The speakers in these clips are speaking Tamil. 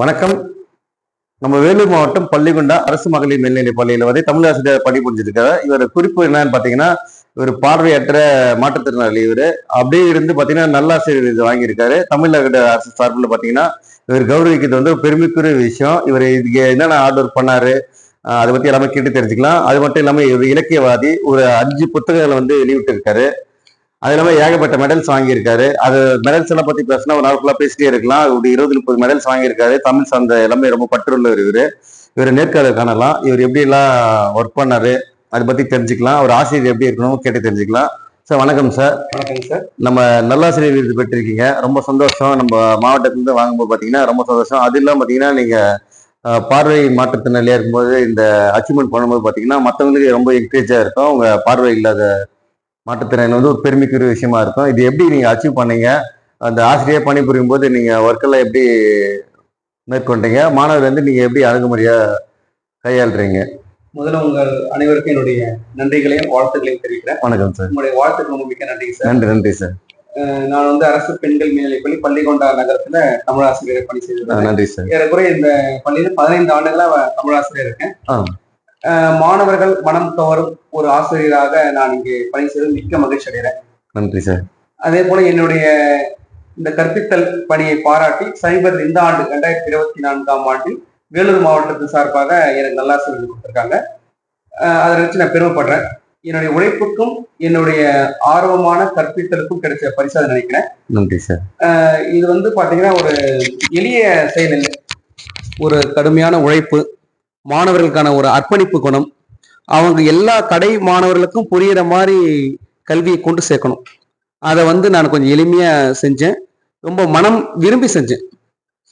வணக்கம். நம்ம வேலூர் மாவட்டம் பள்ளிகுண்டா அரசு மகளிர் மேல்நிலைப் பள்ளியில் வந்து தமிழாசிரியர் பணி புரிஞ்சிருக்காரு. இவர் குறிப்பு என்னன்னு பாத்தீங்கன்னா இவர் பார்வையற்ற மாற்றுத்திறனாளி இவர். அப்படியே இருந்து பாத்தீங்கன்னா நல்லாசிரியர் இது வாங்கியிருக்காரு. தமிழக அரசு சார்பில் பாத்தீங்கன்னா இவர் கௌரவிக்கிறது வந்து ஒரு பெருமைக்குரிய விஷயம். இவர் இதுக்கு என்னென்ன ஆர்டர் பண்ணாரு அதை பத்தி எல்லாமே கேட்டு தெரிஞ்சுக்கலாம். அது மட்டும் இல்லாமல் இவர் இலக்கியவாதி ஒரு அஞ்சு புத்தகங்களை வந்து வெளியிட்டிருக்காரு. அது இல்லாம ஏகப்பட்ட மெடல்ஸ் வாங்கியிருக்காரு. அது மெடல்ஸ் எல்லாம் பத்தி பேசினா ஒரு நாள் ஃபுல்லா பேசிட்டே இருக்கலாம். ஒரு இருபது முப்பது மெடல்ஸ் வாங்கியிருக்காரு. தமிழ் சார்ந்த எல்லாமே ரொம்ப பற்றுள்ளவர் இவரு. இவர் நேர்காணல் காணலாம். இவர் எப்படி எல்லாம் ஒர்க் பண்ணாரு அதை பத்தி தெரிஞ்சுக்கலாம். ஒரு ஆசிரியர் எப்படி இருக்கணும் கேட்டு தெரிஞ்சுக்கலாம். சார் வணக்கம் சார் வணக்கம் சார் நம்ம நல்லாசிரியர் விருது பெற்றிருக்கீங்க. ரொம்ப சந்தோஷம். நம்ம மாவட்டத்திலிருந்து வாங்கும்போது பாத்தீங்கன்னா ரொம்ப சந்தோஷம். அது இல்லாம பாத்தீங்கன்னா நீங்க அஹ், பார்வை மாற்றுத்திறனாளியா இருக்கும்போது இந்த அச்சீவ்மெண்ட் பண்ணும்போது பாத்தீங்கன்னா மற்றவங்களுக்கு ரொம்ப என்கரேஜா இருக்கும். உங்க பார்வை இல்லாத மாற்றுத்திறன் வந்து ஒரு பெருமைக்குரிய விஷயமா இருக்கும். இது எப்படி நீங்க அச்சீவ் பண்ணீங்க? அந்த ஆசிரியர் பணிபுரியும் போது நீங்க ஒர்க்கெல்லாம் எப்படி மேற்கொண்டீங்க? மாணவர் வந்து நீங்க எப்படி அணுகுமுறையா கையாளுறீங்க? முதல்ல உங்கள் அனைவருக்கும் என்னுடைய நன்றிகளையும் வாழ்த்துக்களையும் தெரிவிக்கிறேன். வணக்கம் சார். உங்களுடைய வாழ்த்துக்கு ரொம்ப மிக்க நன்றி சார். நன்றி நன்றி சார். நான் வந்து அரசு பெண்கள் மேல்நிலைப்பள்ளி பள்ளிகொண்டா நகரத்துல தமிழாசிரியர் பணி செய்திருக்கேன் நன்றி சார். ஏறக்குறைய இந்த பள்ளியில பதினைந்து ஆண்டுகளா தமிழாசிரியர் இருக்கேன். மாணவர்கள் மனம் கவரும் ஒரு ஆசிரியராக நான் இங்கே பணி செய்து மிக்க மகிழ்ச்சி அடைகிறேன். நன்றி சார். அதே போல என்னுடைய இந்த கற்பித்தல் பணியை பாராட்டி சமீபத்தில் இந்த ஆண்டு ரெண்டாயிரத்தி இருபத்தி நான்காம் ஆண்டில் வேலூர் மாவட்டத்து சார்பாக எனக்கு நல்லாசிரியர் விருது கொடுத்திருக்காங்க அதை வச்சு நான் பெருமைப்படுறேன். என்னுடைய உழைப்புக்கும் என்னுடைய ஆர்வமான கற்பித்தலுக்கும் கிடைச்ச பரிசு நினைக்கிறேன். நன்றி சார். இது வந்து பாத்தீங்கன்னா ஒரு எளிய செயல் இல்லை. ஒரு கடுமையான உழைப்பு மாணவர்களுக்கான ஒரு அர்ப்பணிப்பு குணம். அவங்க எல்லா கடை மாணவர்களுக்கும் புரியிற மாதிரி கல்வியை கொண்டு சேர்க்கணும். அதை வந்து நான் கொஞ்சம் எளிமையா செஞ்சேன். ரொம்ப மனம் விரும்பி செஞ்சேன்.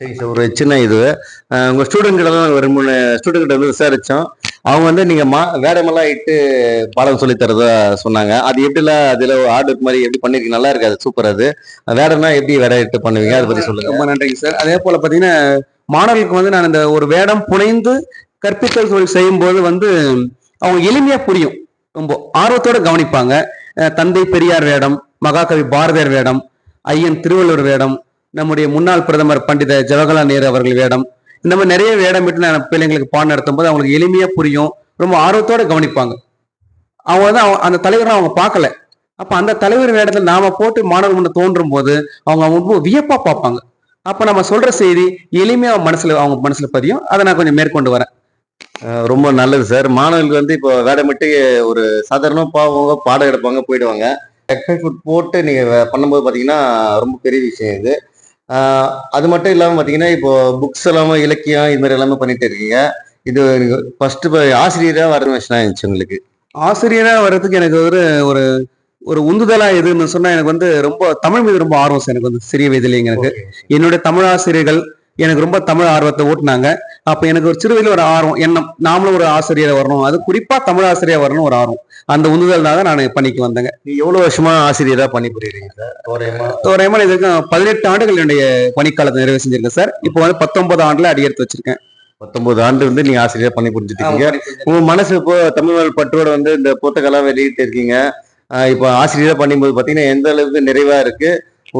சரி சார் ஒரு சின்ன இது. அஹ் உங்க ஸ்டூடெண்ட் கிட்ட தான் ஒரு மூணு ஸ்டூடெண்ட் கிட்ட வந்து விசாரிச்சோம். அவங்க வந்து நீங்க மா வேடமெல்லாம் இட்டு பாடம் சொல்லி தரதா சொன்னாங்க. அது எப்படிலாம் அதுல ஆர்டர் மாதிரி எப்படி பண்ணிருக்கீங்க? நல்லா இருக்கு அது சூப்பர் அது. வேடம்னா எப்படி வேட இட்டு பண்ணுவீங்க? அதை பத்தி சொல்லுங்க. ரொம்ப நன்றிங்க சார் அதே போல பாத்தீங்கன்னா மாணவர்களுக்கு வந்து நான் இந்த ஒரு வேடம் புனைந்து கற்பித்தல் தொழில் செய்யும்போது வந்து அவங்க எளிமையா புரியும். ரொம்ப ஆர்வத்தோட கவனிப்பாங்க. தந்தை பெரியார் வேடம் மகாகவி பாரதியார் வேடம் ஐயன் திருவள்ளுவர் வேடம் நம்முடைய முன்னாள் பிரதமர் பண்டித ஜவஹர்லால் நேரு அவர்கள் வேடம். இந்த மாதிரி நிறைய வேடம் விட்டு நான் பிள்ளைங்களுக்கு பாடம் நடத்தும் போது அவங்களுக்கு எளிமையா புரியும். ரொம்ப ஆர்வத்தோட கவனிப்பாங்க. அவங்க தான் அந்த தலைவரை அவங்க பார்க்கல. அப்ப அந்த தலைவர் வேடத்தில் நாம போட்டு மாணவர் முன்ன தோன்றும் போது அவங்க ரொம்ப வியப்பா பார்ப்பாங்க. அப்ப நம்ம சொல்ற செய்தி எளிமையா அவங்க மனசுல அவங்க மனசுல பதியும். அதை நான் கொஞ்சம் மேற்கொண்டு வரேன். ரொம்ப நல்லது சார் மாணவர்களுக்கு வந்து இப்போ வேடமிட்டு ஒரு சாதாரணமா பாவங்க பாடம் எடுப்பாங்க போயிடுவாங்க. எக்ஸசைஸ் ஃபுட் போட்டு நீங்க வே- பண்ணும்போது பாத்தீங்கன்னா ரொம்ப பெரிய விஷயம் இது. அது மட்டும் இல்லாம பாத்தீங்கன்னா இப்போ புக்ஸ் எல்லாமே இலக்கியம் இது மாதிரி எல்லாமே பண்ணிட்டு இருக்கீங்க. இது ஃபர்ஸ்ட் ஆசிரியரா வர விஷயம் இருந்துச்சு உங்களுக்கு. ஆசிரியரா வர்றதுக்கு எனக்கு ஒரு ஒரு ஒரு உந்துதலா எதுன்னு சொன்னா எனக்கு வந்து ரொம்ப தமிழ் மீது ரொம்ப ஆர்வம் சார் எனக்கு வந்து சிறிய வயதுலேயே எனக்கு. என்னுடைய தமிழ் ஆசிரியர்கள் எனக்கு ரொம்ப தமிழ் ஆர்வத்தை ஊட்டினாங்க. அப்ப எனக்கு ஒரு சிறு வயதுல ஒரு ஆர்வம் எண்ணம் நாமளும் ஒரு ஆசிரியரை வரணும். அது குறிப்பா தமிழ் ஆசிரியர் வரணும் ஒரு ஆர்வம். அந்த உந்துதல் தான் நான் பணிக்கு வந்தேங்க. நீங்க எவ்வளவு வருஷமா ஆசிரியரா பணிபுரியுறீங்க சார்? தோராயமா இதுக்கு பதினெட்டு ஆண்டுகள் என்னுடைய பணிக்காலத்தை நிறைவு செஞ்சிருக்கேன் சார். இப்போ வந்து பத்தொன்பது ஆண்டுல அடியெடுத்து வச்சிருக்கேன். பத்தொன்பது ஆண்டு வந்து நீங்க ஆசிரியரா பணிபுரிஞ்சுட்டு இருக்கீங்க. உங்க மனசு இப்போ தமிழ் மொழி பற்றோட வந்து இந்த புத்தகம்லாம் வெளியிட்டு இருக்கீங்க. இப்போ ஆசிரியரா பண்ணும்போது பாத்தீங்கன்னா எந்த அளவுக்கு நிறைவா இருக்கு?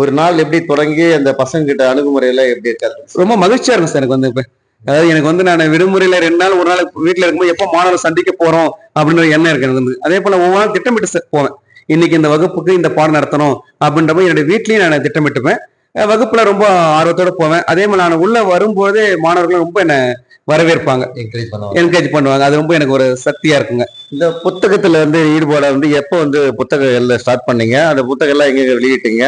ஒரு நாள் எப்படி தொடங்கி அந்த பசங்க கிட்ட அணுகுமுறை எல்லாம் எப்படி இருக்காது ரொம்ப மகிழ்ச்சியா இருக்கும் சார் எனக்கு வந்து இப்ப. அதாவது எனக்கு வந்து நான் விடுமுறையில ரெண்டு நாள் ஒரு நாள் வீட்டுல இருக்கும்போது எப்போ மாணவரை சந்திக்க போறோம் அப்படின்ற எண்ணம் இருக்கு எனக்கு வந்து அதே போல ஒவ்வொரு நாள் திட்டமிட்டு போவேன். இன்னைக்கு இந்த வகுப்புக்கு இந்த பாடம் நடத்தணும் அப்படின்ற மாதிரி என்னுடைய வீட்லயும் நான் திட்டமிட்டுப்பேன். வகுப்புல ரொம்ப ஆர்வத்தோட போவேன். அதே மாதிரி நான் உள்ள வரும்போதே மாணவர்கள் ரொம்ப என்ன வரவேற்பாங்க. என்கரேஜ் பண்ணுவாங்க. என்கரேஜ் பண்ணுவாங்க. அது ரொம்ப எனக்கு ஒரு சக்தியா இருக்குங்க. இந்த புத்தகத்துல வந்து ஈடுபாட வந்து எப்போ வந்து புத்தகம் எல்லாம் ஸ்டார்ட் பண்ணீங்க? அந்த புத்தகம் எல்லாம் எங்க வெளியிட்டீங்க?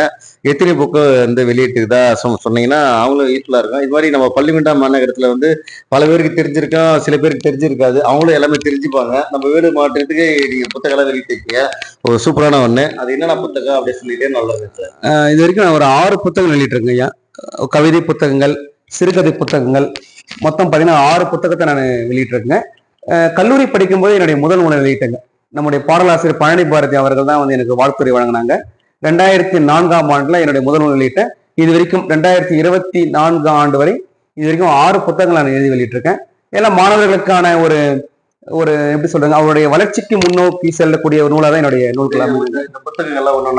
எத்தனை புக்கு வந்து வெளியிட்டுதா சொன்னீங்கன்னா அவங்களும் யூஸ்ஃபுல்லாக இருக்கும். இது மாதிரி நம்ம பள்ளிமண்டா மாநகரத்தில் வந்து பல பேருக்கு தெரிஞ்சிருக்கோம் சில பேருக்கு தெரிஞ்சிருக்காது. அவங்களும் எல்லாமே தெரிஞ்சுப்பாங்க. நம்ம வீடு மாவட்டத்துக்கு நீங்கள் புத்தகம்லாம் வெளியிட்டிருக்கீங்க. ஒரு சூப்பரான ஒன்று அது என்னென்ன புத்தகம் அப்படின்னு சொல்லிட்டே நல்லது இது வரைக்கும் நான் ஒரு ஆறு புத்தகம் வெளியிட்டிருக்கேன் ஐயா. கவிதை புத்தகங்கள் சிறுகதை புத்தகங்கள். மொத்தம் பார்த்தீங்கன்னா ஆறு புத்தகத்தை நான் வெளியிட்டிருக்கேன். கல்லூரி படிக்கும்போது என்னுடைய முதல் உணவு வெளியிட்டேங்க. நம்முடைய பாடலாசிரியர் பழனி பாரதி அவர்கள் தான் வந்து எனக்கு வாழ்த்துறை வழங்கினாங்க. ரெண்டாயிரத்தி நான்காம் ஆண்டுல என்னுடைய முதல் நூல் வெளியிட்டேன் இது வரைக்கும் ரெண்டாயிரத்தி இருபத்தி நான்கு ஆண்டு வரை இது வரைக்கும் ஆறு புத்தகங்கள் நான் எழுதி வெளியிட்டிருக்கேன். எல்லாம் மாணவர்களுக்கான ஒரு ஒரு எப்படி சொல்றாங்க அவருடைய வளர்ச்சிக்கு முன்னோக்கி செல்லக்கூடிய ஒரு நூலாக தான் என்னுடைய நூல்களாக இந்த புத்தகங்கள் எல்லாம்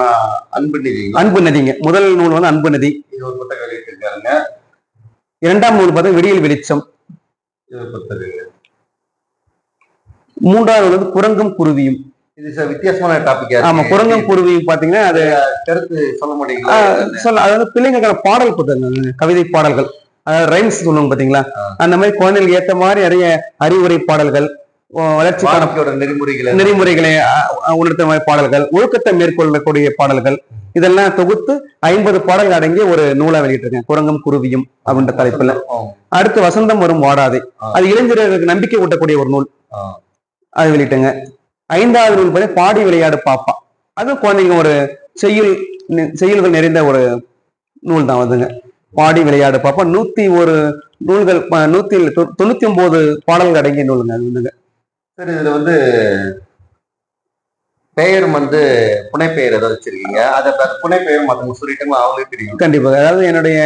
அன்பு நிதிங்களா? அன்பு நதிங்க. முதல் நூல் வந்து அன்பு நதி. இது ஒரு புத்தகம் வெளியிட்டிருக்காருங்க. இரண்டாம் நூல் பார்த்தா விடியல் வெளிச்சம். இது புத்தகம். மூன்றாவது வந்து குரங்கும் குருவியும் இது சார் வித்தியாசமான டாபிக் ஆமா குரங்கும் குருவியும் பாத்தீங்கன்னா அது கருத்து சொல்ல மாட்டீங்களா? சொல்ல அது வந்து பிள்ளைங்களுக்கான பாடல் புத்தகங்கள் கவிதை பாடல்கள். அதாவது ரைம்ஸ் சொல்லுவாங்க பாத்தீங்களா. அந்த மாதிரி குழந்தைகளுக்கு ஏத்த மாதிரி நிறைய அறிவுரை பாடல்கள் வ- வளர்ச்சிக்கான வாழ்க்கையோட நெறிமுறைகளை. நெறிமுறைகளை உணர்த்த மாதிரி பாடல்கள் ஒழுக்கத்தை மேற்கொள்ளக்கூடிய பாடல்கள் இதெல்லாம் தொகுத்து ஐம்பது பாடல்கள் அடங்கிய ஒரு நூலா வெளியிட்டிருக்கேன். குரங்கும் குருவியும் அப்படின்ற தலைப்புல. அடுத்து வசந்தம் வரும் வாடாதே. அது இளைஞர்களுக்கு நம்பிக்கை ஊட்டக்கூடிய ஒரு நூல். அது வெளியிட்டேங்க. ஐந்தாவது நூல் பார்த்தா பாடி விளையாடு பாப்பா. அது குழந்தைங்க ஒரு செய்யுள் செய்யுள்கள் நிறைந்த ஒரு நூல் தான் வந்துங்க பாடி விளையாடு பாப்பா. நூத்தி ஒரு நூல்கள் நூத்தி தொண்ணூத்தி ஒன்பது பாடல்கள் அடங்கிய நூலுங்க அது வந்துங்க. சார் இதுல வந்து பெயர் வந்து புனைப்பெயர் ஏதாவது வச்சிருக்கீங்க? அதை புனைப்பெயர் மத்தவங்க சொல்லிட்டாங்க அவங்களே தெரியும். கண்டிப்பாக அதாவது என்னுடைய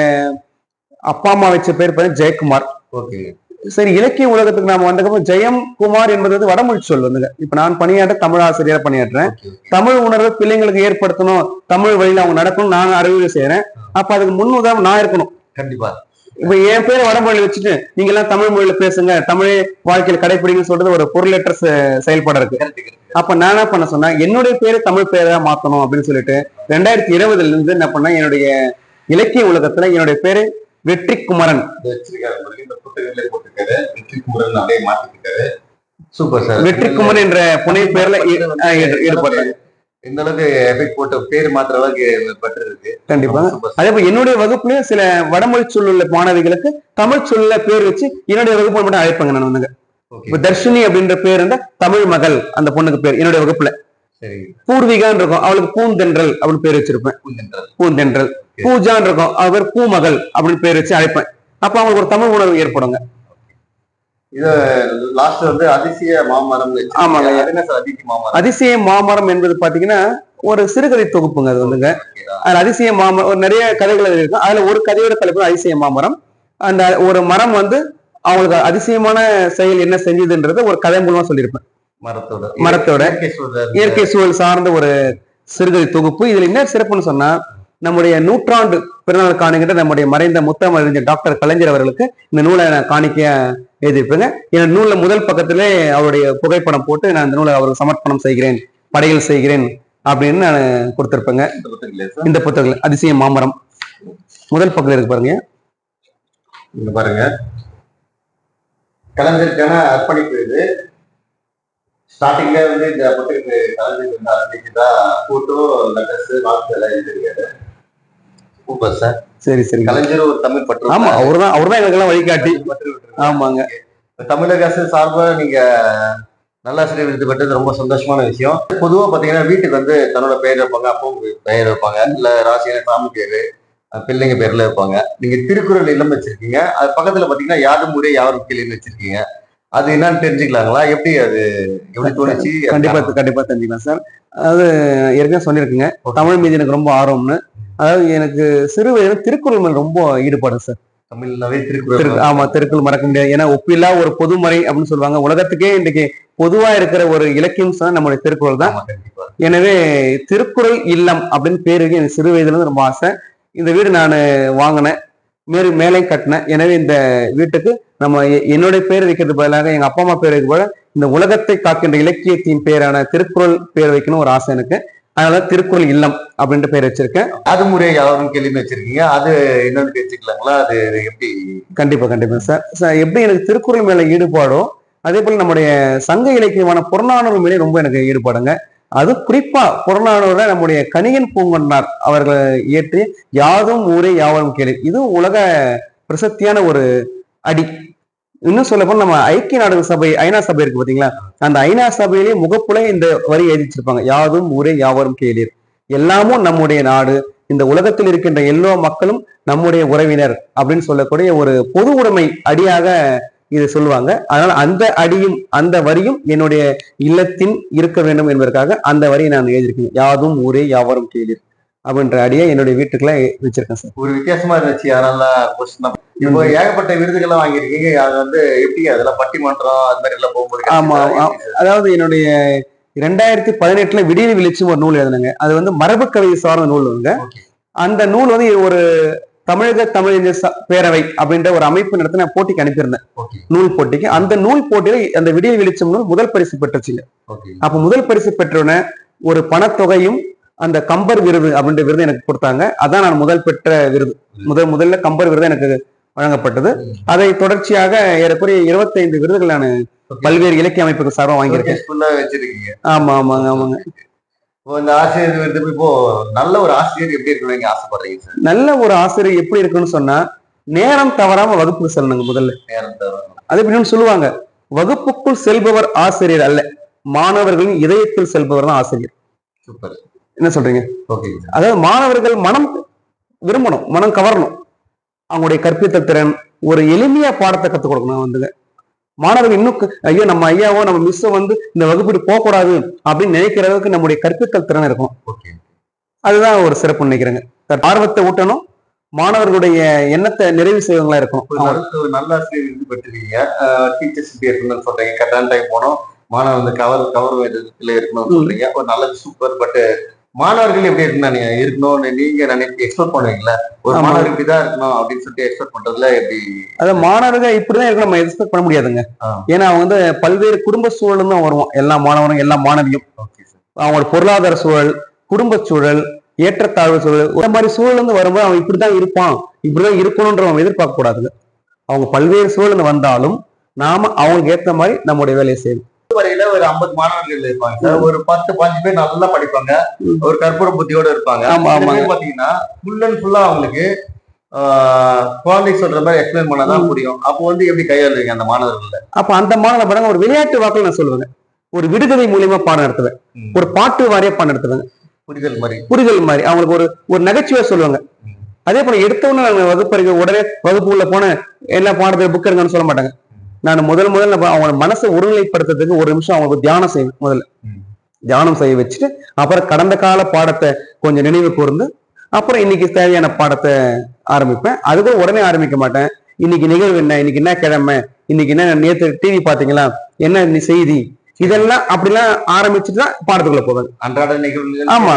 அப்பா அம்மா வச்ச பேர் பார்த்தீங்கன்னா ஜெயக்குமார். ஓகே. சரி இலக்கிய உலகத்துக்கு நாம வந்ததுக்கப்புறம் ஜெயம் குமார் என்பது வந்து வடமொழி சொல் வந்துங்க. இப்ப நான் பணியாற்ற தமிழ் ஆசிரியரா பணியாற்றுறேன் தமிழ் உணர்வை பிள்ளைங்களுக்கு ஏற்படுத்தணும் தமிழ் வழியில அவங்க நடக்கணும் நான் அறிவுரை செய்யறேன் அப்ப அதுக்கு முன் உதாரணம் நான் இருக்கணும். கண்டிப்பா. இப்ப என் பேரை வடமொழியில வச்சுட்டு நீங்க எல்லாம் தமிழ் மொழியில பேசுங்க தமிழே வாழ்க்கையில கடைபிடிங்கன்னு சொல்றது ஒரு பொருளற்ற செயல்பாடு இருக்கு. அப்ப நான் என்ன பண்ண சொன்னா என்னுடைய பேரு தமிழ் பேரா மாத்தணும் அப்படின்னு சொல்லிட்டு ரெண்டாயிரத்தி இருபதுல இருந்து என்ன பண்ணேன் என்னுடைய இலக்கிய உலகத்துல என்னுடைய பேரு வெற்றி குமரன் சூப்பர் சார் வெற்றி குமரன் என்ற புனை பேர்ல ஈ- ஆ, ஈடு- ஈடுபட்டாங்க இந்த அளவுக்கு எஃபெக்ட் போட்டு பேர் மாத்துற அளவுக்கு பட்டு இருக்கு கண்டிப்பா அதே போல என்னுடைய வகுப்புலயும் சில வடமொழி சொல்லுள்ள மாணவிகளுக்கு தமிழ் சொல்ல பேர் வச்சு என்னுடைய வகுப்பு மட்டும் அழைப்பாங்க நான் வந்துங்க. தர்ஷினி அப்படின்ற பேர் இருந்தா தமிழ் மகள் அந்த பொண்ணுக்கு பேர் என்னுடைய வகுப்புல. பூர்விகான்னு இருக்கும். அவளுக்கு பூந்தென்றல் அப்படின்னு பேர் வச்சிருப்பேன். பூந்தென்றல். பூஜான்னு இருக்கும். அவ பேர் பூமகள் அப்படின்னு பேர் வச்சு அழைப்பேன். அப்ப அவங்களுக்கு ஒரு தமிழ் உணர்வு ஏற்படுங்க. இது லாஸ்ட் வந்து அதிசய மாமரம் என்பது பாத்தீங்கன்னா ஒரு சிறுகதை தொகுப்புங்க அது வந்துங்க. அதுல அதிசய மாமரம் ஒரு நிறைய கதைகள் இருக்கும் அதுல ஒரு கதையோட தலைப்பு அதிசய மாமரம். அந்த ஒரு மரம் வந்து அவங்களுக்கு அதிசயமான செயல் என்ன செஞ்சதுன்றது ஒரு கதை மூலமா சொல்லியிருப்பேன். மரத்தோட. மரத்தோட. இயற்கை சூழல். சார்ந்த ஒரு சிறுகதை தொகுப்பு. இதுல என்ன சிறப்புன்னு சொன்னா நம்முடைய நூற்றாண்டு பிறநாள் காணுகின்ற நம்முடைய மறைந்த முத்தமிழறிஞர் டாக்டர் கலைஞர் அவர்களுக்கு இந்த நூலை நான் காணிக்க எழுதியிருப்பேங்க. என் நூல்ல முதல் பக்கத்திலே அவருடைய புகைப்படம் போட்டு நான் இந்த நூலை அவருக்கு சமர்ப்பணம் செய்கிறேன் படையல் செய்கிறேன் அப்படின்னு நான் கொடுத்திருப்பேங்க. இந்த புத்தகங்களே அதிசய மாமரம். முதல் பக்கத்துல இருக்கு பாருங்க. பாருங்க. கலைஞருக்கான அர்ப்பணிப்பு இது. ஸ்டார்டிங்ல வந்து இந்த புத்தகத்தை கலைஞர் வந்து அர்ப்பணிச்சுதா போட்டோ லெட்டர்ஸ் வாழ்த்து எல்லாம் எழுதிருக்காரு சூப்பர் சார். சரி சரி. கலைஞர் ஒரு தமிழ் பற்று. ஆமா அவர்தான் அவர்தான் எங்களுக்கெல்லாம் வழிகாட்டி. பற்று விட்டுருக்காரு. ஆமாங்க. தமிழக அரசு சார்பா நீங்க நல்லாசிரியர் விருது பெற்றது ரொம்ப சந்தோஷமான விஷயம். பொதுவா பாத்தீங்கன்னா வீட்டுக்கு வந்து தன்னோட பெயர் வைப்பாங்க அப்பவும் பெயர் வைப்பாங்க. இல்ல ராசியான சாமி பேரு பிள்ளைங்க பேர்ல வைப்பாங்க. நீங்க திருக்குறள் இல்லம் வச்சிருக்கீங்க. அது பக்கத்துல பாத்தீங்கன்னா யாரும் முறை யாரும் கேள்வி வச்சிருக்கீங்க. அது என்னன்னு தெரிஞ்சுக்கலாங்களா? எப்படி அது எப்படி தோணுச்சு? கண்டிப்பா கண்டிப்பா தெரிஞ்சுக்கலாம் சார். அதாவது ஏற்கனவே சொல்லியிருக்குங்க. தமிழ் மீது எனக்கு ரொம்ப ஆர்வம்னு. அதாவது எனக்கு சிறு வயதுல திருக்குறள் மேல ரொம்ப ஈடுபாடு சார். தமிழ்னாவே திரு திருக்குறள் ஆமா திருக்குறள் மறக்க முடியாது. ஏன்னா ஒப்பில்லா ஒரு பொதுமறை அப்படின்னு சொல்லுவாங்க. உலகத்துக்கே இன்றைக்கு பொதுவா இருக்கிற ஒரு இலக்கியம் சொன்னா நம்மளுடைய திருக்குறள் தான். எனவே திருக்குறள் இல்லம் அப்படின்னு பேருக்கு எனக்கு சிறு வயதுல இருந்து ரொம்ப ஆசை. இந்த வீடு நான் வாங்கினேன். மேலே மேலே கட்டினேன் எனவே இந்த வீட்டுக்கு நம்ம என்னுடைய பேர் வைக்கிறது பதிலாக எங்க அப்பா அம்மா பேர் வைக்க போல இந்த உலகத்தை காக்கின்ற இலக்கியத்தின் பேரான திருக்குறள் பேர் வைக்கணும் ஒரு ஆசை எனக்கு. அதனால திருக்குறள் இல்லம் அப்படின்ட்டு பேர் வச்சிருக்கேன். அது முறை யாரும் கேள்வி வச்சிருக்கீங்க. அது என்னன்னு தெரிஞ்சுக்கலாங்களா அது எப்படி? கண்டிப்பா கண்டிப்பா சார். சார் எப்படி எனக்கு திருக்குறள் மேல ஈடுபாடோ அதே போல நம்முடைய சங்க இலக்கியமான புறநானூறு மேலே ரொம்ப எனக்கு ஈடுபாடுங்க. அது குறிப்பா புறநானூர்ல நம்முடைய கணிகன் பூங்கொன்னார் அவர்கள் இயற்றி யாதும் ஊரே யாவரும் கேளு. இது உலக பிரசத்தியான ஒரு அடி. இன்னும் சொல்ல போனா நம்ம ஐக்கிய நாடுகள் சபை ஐநா சபை இருக்கு பாத்தீங்களா? அந்த ஐநா சபையிலேயே முகப்புல இந்த வரி எழுதி வச்சிருப்பாங்க யாதும் ஊரே யாவரும் கேளீர். எல்லாமும் நம்முடைய நாடு. இந்த உலகத்தில் இருக்கின்ற எல்லா மக்களும் நம்முடைய உறவினர் அப்படின்னு சொல்லக்கூடிய ஒரு பொது உடைமை அடியாக இதை சொல்லுவாங்க. அதனால அந்த அடியும் அந்த வரியும் என்னுடைய இல்லத்தின் இருக்க வேண்டும் என்பதற்காக அந்த வரியை நான் எழுதியிருக்கேன். யாதும் ஊரே யாவரும் கேளீர் அப்படின்ற அடியை என்னுடைய வீட்டுக்குள்ள வச்சிருக்கேன் சார். ஒரு வித்தியாசமா இருந்துச்சு. அதனால தான். இப்போ ஏகப்பட்ட விருதுகள்லாம் வாங்கியிருக்கீங்க. அது வந்து எப்படி? அதெல்லாம் பட்டிமன்றம் அது மாதிரி எல்லாம் போகும்போது ஆமா, அதாவது என்னுடைய ரெண்டாயிரத்தி பதினெட்டுல விடியல் வெளிச்சம் ஒரு நூல் எழுதுனங்க. அது வந்து மரபு கவிதை சார்ந்த நூல் வந்து. அந்த நூல் வந்து ஒரு தமிழக ச- பேரவை அப்படின்ற ஒரு அமைப்பு நடத்தி நான் போட்டிக்கு அனுப்பியிருந்தேன். நூல் போட்டிக்கு. அந்த நூல் போட்டியில அந்த விடியல் வெளிச்சம் நூல் முதல் பரிசு பெற்றுச்சுங்க. அப்ப முதல் பரிசு பெற்றோன ஒரு பணத்தொகையும் அந்த கம்பர் விருது அப்படின்ற விருது எனக்கு கொடுத்தாங்க. அதான் நான் முதல் பெற்ற விருது. முதல் முதல்ல கம்பர் விருது எனக்கு வழங்கப்பட்டது. அதை தொடர்ச்சியாக ஏறக்குறைய 25 விருதுகள் நான் பல்வேறு இலக்கிய அமைப்புகள் சார்பாக வாங்கியிருக்கேன். ஆமா ஆமாங்க ஆமாங்க. இந்த ஆசிரியர் விருது இப்போ நல்ல ஒரு ஆசிரியர் எப்படி இருக்கணும் நீங்க ஆசைப்படுறீங்க சார்? நல்ல ஒரு ஆசிரியர் எப்படி இருக்குன்னு சொன்னா நேரம் தவறாம வகுப்புக்கு செல்லணுங்க முதல்ல. நேரம் தவிர அது எப்படின்னு சொல்லுவாங்க. வகுப்புக்குள் செல்பவர் ஆசிரியர் அல்ல மாணவர்களின் இதயத்தில் செல்பவர் தான் ஆசிரியர். சூப்பர். என்ன சொல்றீங்க? சார். அதாவது மாணவர்கள் மனம் விரும்பணும் மனம் கவரணும். அவங்களுடைய கற்பித்தல் திறன் ஒரு எளிமையா பாடத்தை கத்துக் கொடுக்கணும் வந்துங்க மாணவர்கள் இன்னும் ஐயோ நம்ம ஐயாவோ நம்ம மிஸ்ஸோ வந்து இந்த வகுப்புக்கு போகக்கூடாது அப்படின்னு நினைக்கிற அளவுக்கு நம்முடைய கற்பித்தல் திறன் இருக்கும். அதுதான் ஒரு சிறப்பு நினைக்கிறேங்க. ஆர்வத்தை ஊட்டணும். மாணவர்களுடைய எண்ணத்தை நிறைவு செய்வங்களா இருக்கணும். நல்ல ஆசிரியர் விருது பெற்றிருக்கீங்க. டீச்சர்ஸ் இப்படி இருக்கணும்னு சொல்றீங்க. கரெக்டான டைம் போனோம் மாணவர் வந்து கவர் கவர் விதத்துல இருக்கணும்னு சொல்றீங்க. ஒரு நல்லது சூப்பர் பட் மாணவர்கள் எப்படி நீங்க இருக்கணும்னு நீங்க நினைச்சு எக்ஸ்பெக்ட் பண்ணுவீங்களா ஒரு. மாணவர் இப்படிதான் இருக்கணும் அப்படின்னு சொல்லிட்டு எக்ஸ்பெக்ட் பண்றதுல எப்படி? அதாவது மாணவர்கள் இப்படிதான் இருக்க நம்ம எக்ஸ்பெக்ட் பண்ண முடியாதுங்க. ஏன்னா அவங்க வந்து பல்வேறு குடும்ப சூழலும் தான் வருவோம். எல்லா மாணவரும் எல்லா மாணவியும். அவங்களோட பொருளாதார சூழல் குடும்ப சூழல் ஏற்றத்தாழ்வு சூழல் இந்த மாதிரி சூழல் இருந்து வரும்போது அவன் இப்படிதான் இருப்பான் இப்படிதான் இருக்கணும்ன்ற அவன் எதிர்பார்க்க கூடாதுங்க. அவங்க பல்வேறு சூழல் வந்தாலும் நாம அவங்களுக்கு ஏத்த மாதிரி நம்முடைய வேலையை செய்யணும். வரையில ஒரு ஐம்பது மாணவர்கள் இருப்பாங்க. ஒரு பத்து பாஞ்சு பேர் நல்லா படிப்பாங்க. ஒரு கற்பூர புத்தியோட இருப்பாங்க. பாத்தீங்கன்னா ஃபுல் அண்ட் ஃபுல்லா அவங்களுக்கு குழந்தைக்கு சொல்ற மாதிரி எக்ஸ்பிளைன் பண்ணாதான் புரியும். அப்போ வந்து எப்படி கையாளுவீங்க அந்த மாணவர்கள அப்ப அந்த மாணவ பாருங்க ஒரு விளையாட்டு வாக்கில் நான் சொல்லுவேங்க. ஒரு விடுகதை மூலியமா பாடம் நடத்துவேன். ஒரு பாட்டு வாரியா பாடம் நடத்துவேங்க. புரிதல் மாதிரி. புரிதல் மாதிரி. அவங்களுக்கு ஒரு ஒரு நகைச்சுவை சொல்லுவாங்க. அதே போல எடுத்தவொன்னே நான் வகுப்பறைக்கு உடனே வகுப்பு உள்ள போன எல்லா பாடத்தையும் புக் இருங்கன்னு சொல்ல மாட்டாங்க. நான் முதல் முதல்ல அவங்களோட மனசை ஒருநிலைப்படுத்துறதுக்கு ஒரு நிமிஷம் அவங்களுக்கு தியானம் செய்யணும் முதல்ல. தியானம் செய்ய வச்சுட்டு அப்புறம் கடந்த கால பாடத்தை கொஞ்சம் நினைவு கூர்ந்து அப்புறம் இன்னைக்கு தேவையான பாடத்தை ஆரம்பிப்பேன். அதுக்கும் உடனே ஆரம்பிக்க மாட்டேன். இன்னைக்கு நிகழ்வு என்ன இன்னைக்கு என்ன கிழமை இன்னைக்கு என்ன நேத்து டிவி பாத்தீங்களா என்ன செய்தி இதெல்லாம் அப்படிலாம் ஆரம்பிச்சுட்டு தான் பாடத்துக்குள்ள போவேன். அன்றாட நிகழ்வுகள் ஆமா.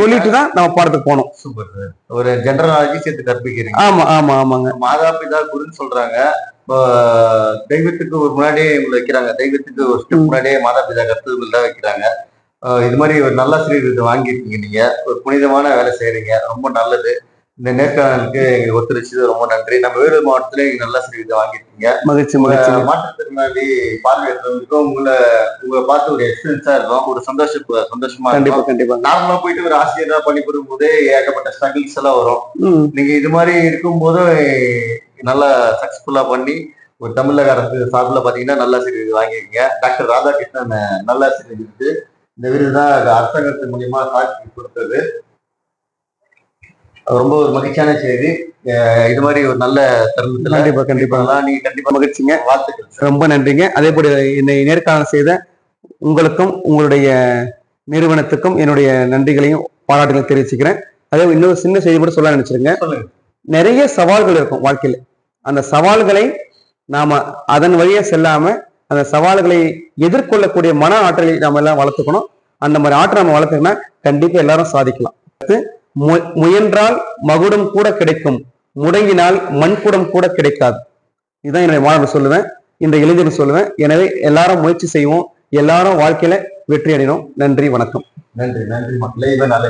சொல்லிட்டு தான் நம்ம பாடத்துக்கு போகணும் சூப்பர் ஒரு ஜெனரல் நாலேஜ் சேர்த்து கற்பிக்கிறீங்க. ஆமா ஆமா ஆமாங்க. மாதா பிதா குருன்னு சொல்றாங்க. தெய்வத்துக்கு ஒரு முன்னாடியே இவங்களை வைக்கிறாங்க. தெய்வத்துக்கு ஒரு ஸ்டெப். முன்னாடியே மாதா பிதா கருத்துக்கள் தான் வைக்கிறாங்க. இது மாதிரி ஒரு நல்ல ஆசிரியர் விருது வாங்கியிருக்கீங்க நீங்க. ஒரு புனிதமான வேலை செய்றீங்க. ரொம்ப நல்லது. இந்த நேர்காணலுக்கு எங்களுக்கு ஒத்துழைச்சது ரொம்ப நன்றி. நம்ம வேலூர் மாவட்டத்துல நீங்க நல்ல ஆசிரியர் விருது வாங்கியிருக்கீங்க. மகிழ்ச்சி மாற்றுத்திறனாளி பார்வையற்றவங்களுக்கும் உங்களை உங்களை பார்த்து ஒரு எக்ஸ்பீரியன்ஸா இருக்கும். ஒரு சந்தோஷ சந்தோஷமா கண்டிப்பா இருக்கும். கண்டிப்பா நார்மலா போயிட்டு ஒரு ஆசிரியரா பணிபுரியும் போதே ஏகப்பட்ட ஸ்ட்ரகிள்ஸ் எல்லாம் வரும். நீங்க இது மாதிரி இருக்கும்போது நல்லா சக்சஸ்ஃபுல்லா பண்ணி ஒரு தமிழக அரசு சார்பில் பாத்தீங்கன்னா நல்ல விருது வாங்கியிருக்கீங்க. டாக்டர் ராதாகிருஷ்ணன் நல்ல விருது இந்த விருது தான் அரசாங்கத்தின் மூலியமா சாட்சி கொடுத்தது. ரொம்ப ஒரு மகிழ்ச்சியான செய்தி. இது மாதிரி ஒரு நல்ல தருணத்துல கண்டிப்பா கண்டிப்பா. நீங்க கண்டிப்பா மகிழ்ச்சிங்க. வாழ்த்துக்கள். ரொம்ப நன்றிங்க. அதே போல என்னை நேர்காணல் செய்த உங்களுக்கும் உங்களுடைய நிறுவனத்துக்கும் என்னுடைய நன்றிகளையும் பாராட்டுகளையும் தெரிவிச்சுக்கிறேன். அதே இன்னொரு சின்ன செய்தி மட்டும் சொல்ல நினைச்சிருங்க நிறைய சவால்கள் இருக்கும் வாழ்க்கையில. அந்த சவால்களை நாம அதன் வழியா செல்லாம அந்த சவால்களை எதிர்கொள்ளக்கூடிய மன ஆற்றலை நாம எல்லாம் வளர்த்துக்கணும். அந்த மாதிரி ஆற்றல் நம்ம வளர்த்துக்கணும் கண்டிப்பா எல்லாரும் சாதிக்கலாம். மு- முயன்றால் மகுடம் கூட கிடைக்கும். முடங்கினால் மண்குடம் கூட கிடைக்காது. இதுதான் என்னுடைய மாணவர் சொல்லுவேன். இந்த இளைஞர் சொல்லுவேன். எனவே எல்லாரும் முயற்சி செய்வோம். எல்லாரும் வாழ்க்கையில வெற்றி அடையணும். நன்றி வணக்கம். நன்றி நன்றி மக்களே. இவன் நல்ல